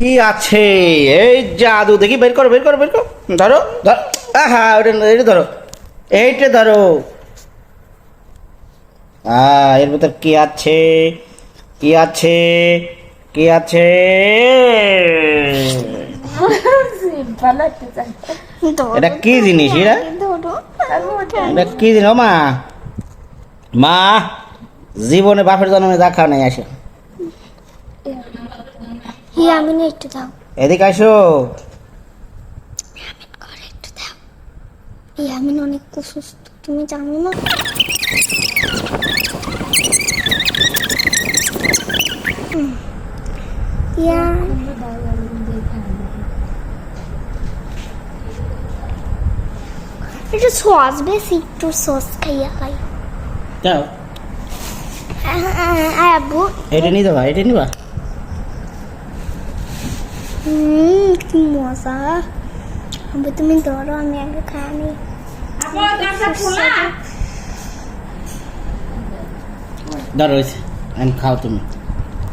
কি আছে? এই জাদু, দেখি, বের করো বের করো বের করো। ধরো ধরো। হ্যাঁ ওটা, এটা ধরো। এইটা ধরো। আহ এর ভিতর কি আছে? কি আছে? কি আছে? এটা কি জিনিস এরা এটা কি জিনিস? মা। মা, জীবনে বাপের জন্মে দেখা নেই, আসে। ইয়ামিন একটু দাও। এদিকে আসো। করে একটু দাও। ইয়ামিন অনেক অসুস্থ তুমি জানো না। ইয়া। একটু সস বেশি একটু সস খাইয়া খাই যাও আবু এটা নিয়ে দেবা এটা নিবা? হুম কি মজা। আবু তুমি ধরো আমি আগে খাই আমি ধর আমি খাও তুমি।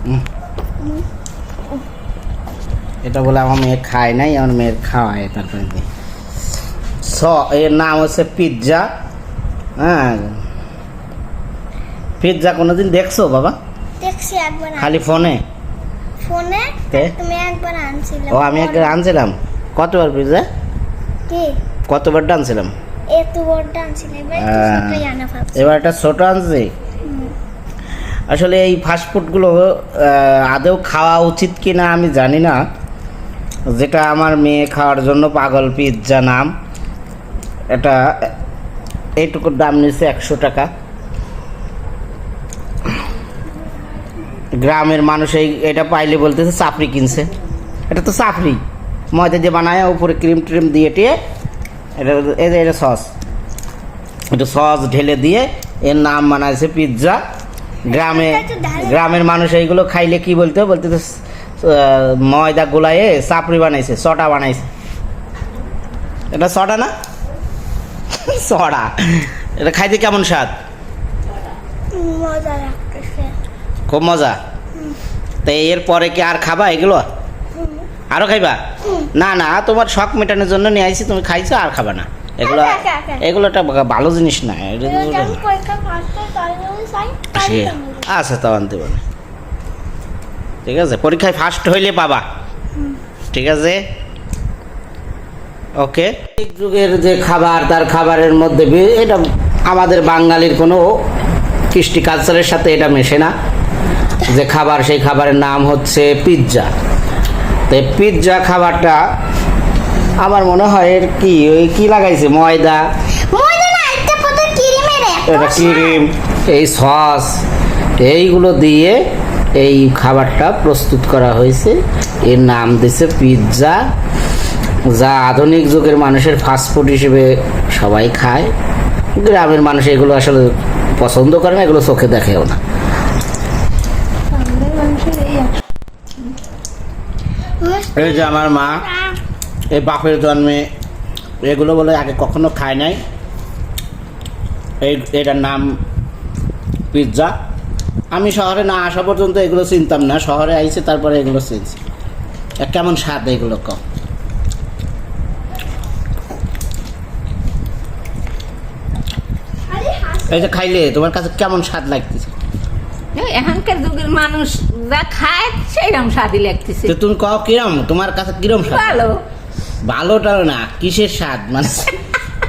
হুম। এটা বলে আমার মেয়ে খায় নাই আমার মেয়ের খাওয়ায় তারপরে স এর নাম হচ্ছে পিৎজা। হ্যাঁ। পিৎজা কোনোদিন দেখছ বাবা? দেখছি একবার। খালি ফোনে? ফোনে তুমি একবার আনছিলে ও আমি একবার আনছিলাম। কতবার পিৎজা কি? কতবার আনছিলাম এত বড়টা আনছিলে এবার একটা ছোট আনছি। আসলে এই ফাস্টফুডগুলো আদৌ খাওয়া উচিত কি না আমি জানি না। যেটা আমার মেয়ে খাওয়ার জন্য পাগল পিৎজা নাম। এটা এইটুকুর দাম নিচ্ছে একশো টাকা। গ্রামের মানুষ এই এটা পাইলে বলতেছে, চাপড়ি কিনছে। এটা তো চাপড়ি। ময়দা দিয়ে বানায়, উপরে ক্রিম ট্রিম দিয়ে টিয়ে, এটা এটা সস। একটু সস ঢেলে দিয়ে এর নাম বানাইছে পিৎজা। গ্রামে গ্রামের মানুষ এইগুলো খাইলে কি বলতে বলতে তো ময়দা গোলায়ে চাপড়ি বানাইছে চটা বানাইছে। এটা চটা না? চড়া এটা খাইতে কেমন স্বাদ? মজা। খুব মজা। তো এর পরে কি আর খাবা এগুলো? আরও খাইবা? না না তোমার শখ মেটানোর জন্য নিয়ে আইছি তুমি খাইছো আর খাবা না। এগুলো। এগুলো একটা ভালো জিনিস না আচ্ছা তা আনতে পারে ঠিক আছে পরীক্ষায় ফার্স্ট হইলে পাবা। ঠিক আছে? ওকে যুগের যে খাবার তার খাবারের মধ্যে এটা আমাদের বাঙালির কোনো কৃষ্টি কালচারের সাথে এটা মেশে না। যে খাবার সেই খাবারের নাম হচ্ছে পিৎজা। তো পিৎজা খাবারটা আমার মনে হয় এর কি ওই কি লাগাইছে? ময়দা? এটা ক্রিম এই সস এইগুলো দিয়ে এই খাবারটা প্রস্তুত করা হয়েছে। এর নাম দিছে পিৎজা যা আধুনিক যুগের মানুষের ফাস্টফুড হিসেবে সবাই খায়। গ্রামের মানুষ এগুলো আসলে পছন্দ করে না এগুলো চোখে দেখেও না। এই যে আমার মা, এই বাপের জন্মে এগুলো বলে আগে কখনো খায় নাই। এই, এটার নাম পিৎজা। আমি শহরে না আসা পর্যন্ত এগুলো চিনতাম না। শহরে আইছে, তারপরে এগুলো চিনছি। কেমন স্বাদ এগুলো কম এই যে খাইলে, তোমার কাছে কেমন স্বাদ লাগতেছে? এখনকার যুগের মানুষ যা খায় সেইরকম স্বাদই লাগতেছে। তো তুমি কও কিরম? তোমার কাছে কিরম স্বাদ? ভালো। ভালোটা না কিসের স্বাদ? মানে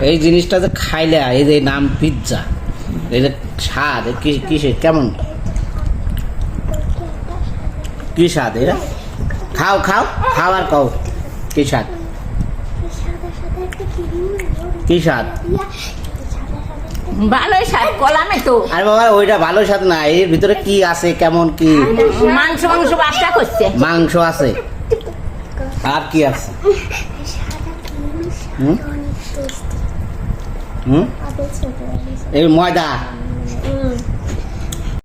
এই জিনিসটা যে খাইলে এই যে নাম পিৎজা এই যে স্বাদ কিসের কেমন? কি স্বাদ এরা খাও খাও খাও আর কও কি স্বাদ? কি স্বাদ? ভালোই স্বাদ কলামে তো। আরে বাবা ওইটা ভালো স্বাদ না। এর ভিতরে কি আছে কেমন কি? মাংস মাংস বাচ্চা করছে। মাংস আছে। আর কি আছে? হুম? হুম? এই ময়দা।